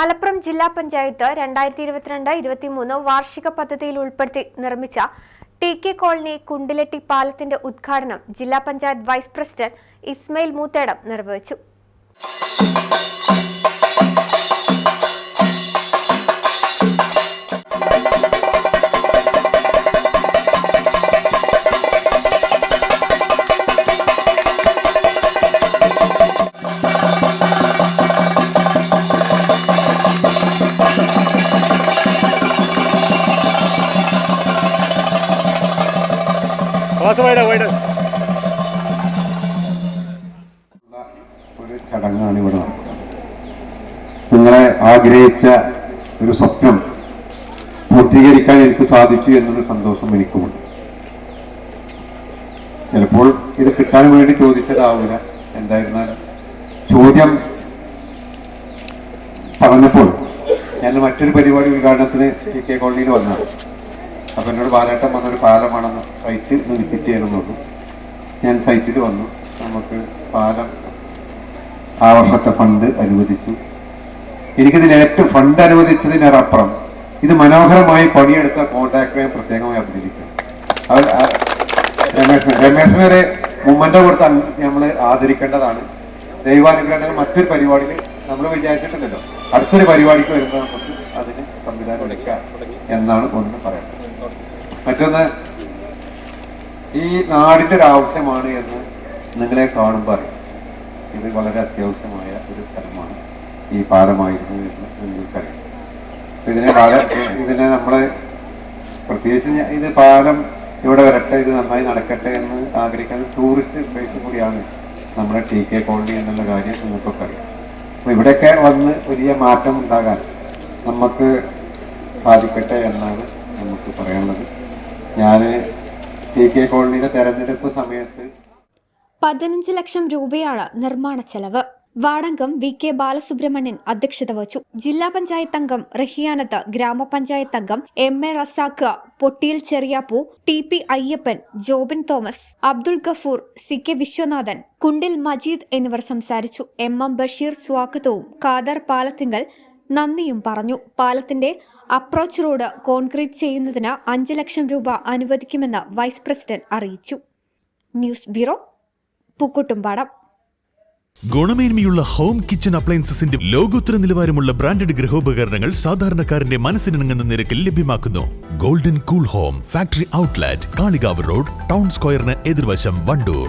Malappuram ജില്ലാ പഞ്ചായത്ത് രണ്ടായിരത്തി ഇരുപത്തിരണ്ട് ഇരുപത്തിമൂന്ന് വാർഷിക പദ്ധതിയിൽ ഉൾപ്പെടുത്തി നിർമ്മിച്ച ടി കെ കോളനി കുണ്ടിലെട്ടി പാലത്തിന്റെ ഉദ്ഘാടനം ജില്ലാ പഞ്ചായത്ത് വൈസ് പ്രസിഡന്റ് ഇസ്മയിൽ മൂത്തേടം നിർവഹിച്ചു. ഒരു ചടങ്ങാണ് ഇവിടെ. നിങ്ങളെ ആഗ്രഹിച്ച ഒരു സ്വപ്നം പൂർത്തീകരിക്കാൻ എനിക്ക് സാധിച്ചു എന്നൊരു സന്തോഷം എനിക്കുമുണ്ട്. ചിലപ്പോൾ ഇത് കിട്ടാൻ വേണ്ടി ചോദിച്ചതാവില്ല. എന്തായിരുന്നാലും ചോദ്യം പറഞ്ഞപ്പോൾ ഞാൻ മറ്റൊരു പരിപാടി ഉദ്ഘാടനത്തിന് ടി കെ കോളനിയിൽ വന്നതാണ്. അപ്പൊ എന്നോട് ബാലേട്ടൻ വന്നൊരു പാലമാണെന്ന് സൈറ്റ് ഒന്ന് വിസിറ്റ് ചെയ്യണമെന്നുള്ളൂ ഞാൻ സൈറ്റിൽ വന്നു. നമുക്ക് പാലം ആ വർഷത്തെ ഫണ്ട് അനുവദിച്ചു. എനിക്കിതിൽ ഏറ്റവും ഫണ്ട് അനുവദിച്ചതിനപ്പുറം ഇത് മനോഹരമായി പണിയെടുത്ത കോൺട്രാക്ടറെ പ്രത്യേകമായി അഭിനന്ദിക്കണം അവർ രമേശ് രമേശിന് ഒരു മുമ്മന്റെ കൊടുത്ത് നമ്മൾ ആദരിക്കേണ്ടതാണ്. ദൈവാനുഗ്രഹം മറ്റൊരു പരിപാടിയിൽ നമ്മൾ വിചാരിച്ചിട്ടില്ലല്ലോ. അടുത്തൊരു പരിപാടിക്ക് വരുമ്പോൾ നമുക്ക് അതിന് സംവിധാനം എടുക്കാം എന്നാണ് ഒന്ന് പറയുന്നത്. മറ്റൊന്ന് ഈ നാടിന്റെ ഒരു ആവശ്യമാണ് എന്ന് നിങ്ങളെ കാണുമ്പോൾ അറിയാം. ഇത് വളരെ അത്യാവശ്യമായ ഒരു സ്ഥലമാണ് ഈ പാലമായിരുന്നു എന്ന് നിങ്ങൾക്കറിയാം. ഇതിനെ പാലം ഇതിനെ നമ്മൾ പ്രത്യേകിച്ച് ഇത് പാലം ഇവിടെ വരട്ടെ ഇത് നന്നായി നടക്കട്ടെ എന്ന് ആഗ്രഹിക്കുന്ന ടൂറിസ്റ്റ് പ്ലേസ് കൂടിയാണ് നമ്മുടെ ടി കെ കോളനി എന്നുള്ള കാര്യം നിങ്ങൾക്കൊക്കെ അറിയാം. അപ്പൊ ഇവിടെയൊക്കെ വന്ന് വലിയ മാറ്റം ഉണ്ടാകാൻ നമുക്ക് സാധിക്കട്ടെ എന്നാണ് നമുക്ക് പറയാനുള്ളത്. ഞാൻ കോളനിയുടെ തെരഞ്ഞെടുപ്പ് സമയത്ത് പതിനഞ്ച് ലക്ഷം രൂപയാണ് നിർമ്മാണ ചെലവ്. വാടങ്കം വി കെ ബാലസുബ്രഹ്മണ്യൻ അധ്യക്ഷത വഹിച്ചു. ജില്ലാ പഞ്ചായത്ത് അംഗം റഹിയാനത്ത് ഗ്രാമപഞ്ചായത്ത് അംഗം M A Razak Pottiyil Cheriyappu T P Ayyappan Jobin Thomas Abdul Gafoor C K Viswanathan Kundil Majeed എന്നിവർ സംസാരിച്ചു. എം എം ബഷീർ സ്വാഗതവും. കാദർ പാലത്തിങ്കൽ നന്ദിയും പറഞ്ഞു. പാലത്തിന്റെ അപ്രോച്ച് റോഡ് കോൺക്രീറ്റ് ചെയ്യുന്നതിന് അഞ്ച് ലക്ഷം രൂപ അനുവദിക്കുമെന്ന് വൈസ് പ്രസിഡന്റ് അറിയിച്ചു. News bureau Pookkottumpadam. ഗുണമേന്മയുള്ള ഹോം കിച്ചൺ അപ്ലയൻസസിന്റെ ലോകോത്തര നിലവാരമുള്ള ബ്രാൻഡഡ് ഗൃഹോപകരണങ്ങൾ സാധാരണക്കാരന്റെ മനസ്സിനിണങ്ങുന്ന നിരക്കിൽ ലഭ്യമാക്കുന്നു. Golden cool home factory outlet Kalikavu road town സ്ക്വയറിന് എതിർവശം Wandoor.